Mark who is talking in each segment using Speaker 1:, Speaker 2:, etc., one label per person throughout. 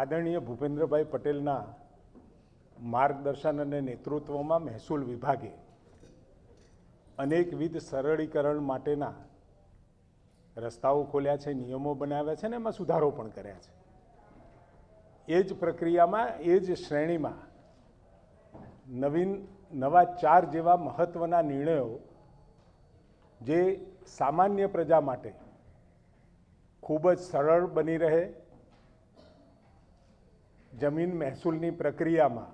Speaker 1: આદરણીય ભૂપેન્દ્રભાઈ પટેલના માર્ગદર્શન અને નેતૃત્વમાં મહેસૂલ વિભાગે અનેકવિધ સરળીકરણ માટેના રસ્તાઓ ખોલ્યા છે, નિયમો બનાવ્યા છે અને એમાં સુધારો પણ કર્યા છે. એ જ પ્રક્રિયામાં, એ જ શ્રેણીમાં નવીન, નવા ચાર જેવા મહત્ત્વના નિર્ણયો જે સામાન્ય પ્રજા માટે ખૂબ જ સરળ બની રહે જમીન મહેસૂલની પ્રક્રિયામાં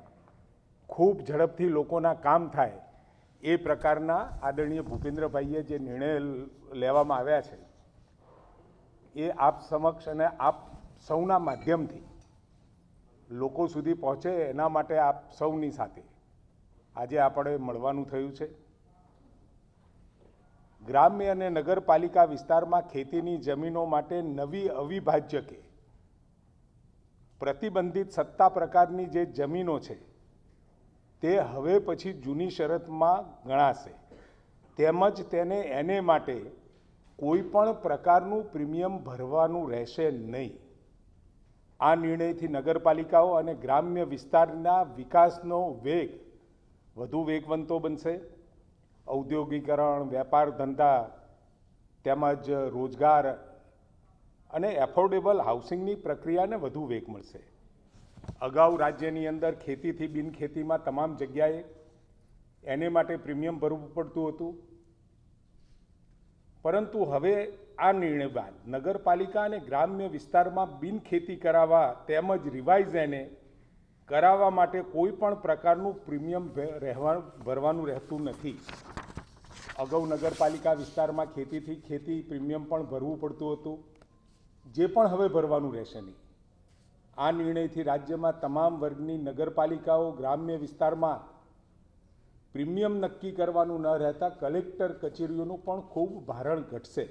Speaker 1: ખૂબ ઝડપથી લોકોના કામ થાય એ પ્રકારના આદરણીય ભૂપેન્દ્રભાઈએ જે નિર્ણય લેવામાં આવ્યા છે, એ આપ સમક્ષ અને આપ સૌના માધ્યમથી લોકો સુધી પહોંચે એના માટે આપ સૌની સાથે આજે આપણે મળવાનું થયું છે. ગ્રામ્ય અને નગરપાલિકા વિસ્તારમાં ખેતીની જમીનો માટે નવી અવિભાજ્ય કે પ્રતિબંધિત સત્તા પ્રકારની જે જમીનો છે, તે હવે પછી જૂની શરતમાં ગણાશે. તેમજ તેને એને માટે કોઈ પણ પ્રકારનું પ્રીમિયમ ભરવાનું રહેશે નહીં. આ નિર્ણયથી નગરપાલિકાઓ અને ગ્રામ્ય વિસ્તારના વિકાસનો વેગ વધુ વેગવંતો બનશે. ઔદ્યોગિકરણ, વેપાર ધંધા તેમજ રોજગાર અને એફોર્ડેબલ હાઉસિંગની પ્રક્રિયાને વધુ વેગ મળશે. અગાઉ રાજ્યની અંદર ખેતીથી બિનખેતીમાં તમામ જગ્યાએ એને માટે પ્રીમિયમ ભરવું પડતું હતું. પરંતુ હવે આ નિર્ણય બાદ નગરપાલિકા અને ગ્રામ્ય વિસ્તારમાં બિનખેતી કરાવવા તેમજ રિવાઇઝ એને કરાવવા માટે કોઈ પણ પ્રકારનું પ્રીમિયમ રહેવા, ભરવાનું રહેતું નથી. અગાઉ નગરપાલિકા વિસ્તારમાં ખેતીથી ખેતી પ્રીમિયમ પણ ભરવું પડતું હતું. જે પણ હવે ભરવાનું રહેશે નહીં. આ નિર્ણયથી રાજ્યમાં તમામ વર્ગની નગરપાલિકાઓ, ગ્રામ્ય વિસ્તારમાં પ્રીમિયમ નક્કી કરવાનું ન રહેતા કલેક્ટર કચેરીઓનું પણ ખૂબ ભારણ ઘટશે.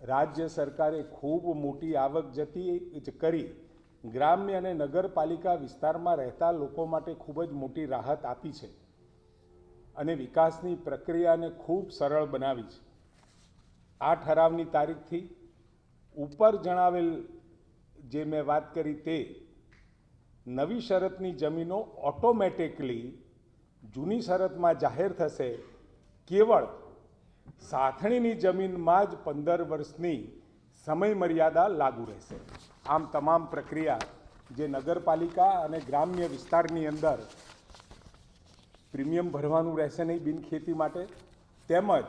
Speaker 1: રાજ્ય સરકારે ખૂબ મોટી આવક જતી કરી ગ્રામ્ય અને નગરપાલિકા વિસ્તારમાં રહેતા લોકો માટે ખૂબ જ મોટી રાહત આપી છે અને વિકાસની પ્રક્રિયાને ખૂબ સરળ બનાવી છે. આ ઠરાવની તારીખથી ઉપર જણાવેલ જે મેં વાત કરી તે નવી શરતની જમીનો ઓટોમેટિકલી જૂની શરતમાં જાહેર થશે. કેવળ સાથણીની જમીનમાં જ પંદર વર્ષની સમય મર્યાદા લાગુ રહેશે. આમ તમામ પ્રક્રિયા જે નગરપાલિકા અને ગ્રામ્ય વિસ્તારની અંદર પ્રીમિયમ ભરવાનું રહેશે નહીં બિનખેતી માટે, તેમજ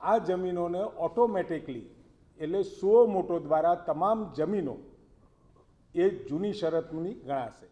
Speaker 1: આ જમીનોને ઓટોમેટિકલી એટલે સો મોટો દ્વારા તમામ જમીનો એ જૂની શરતની ગણાશે.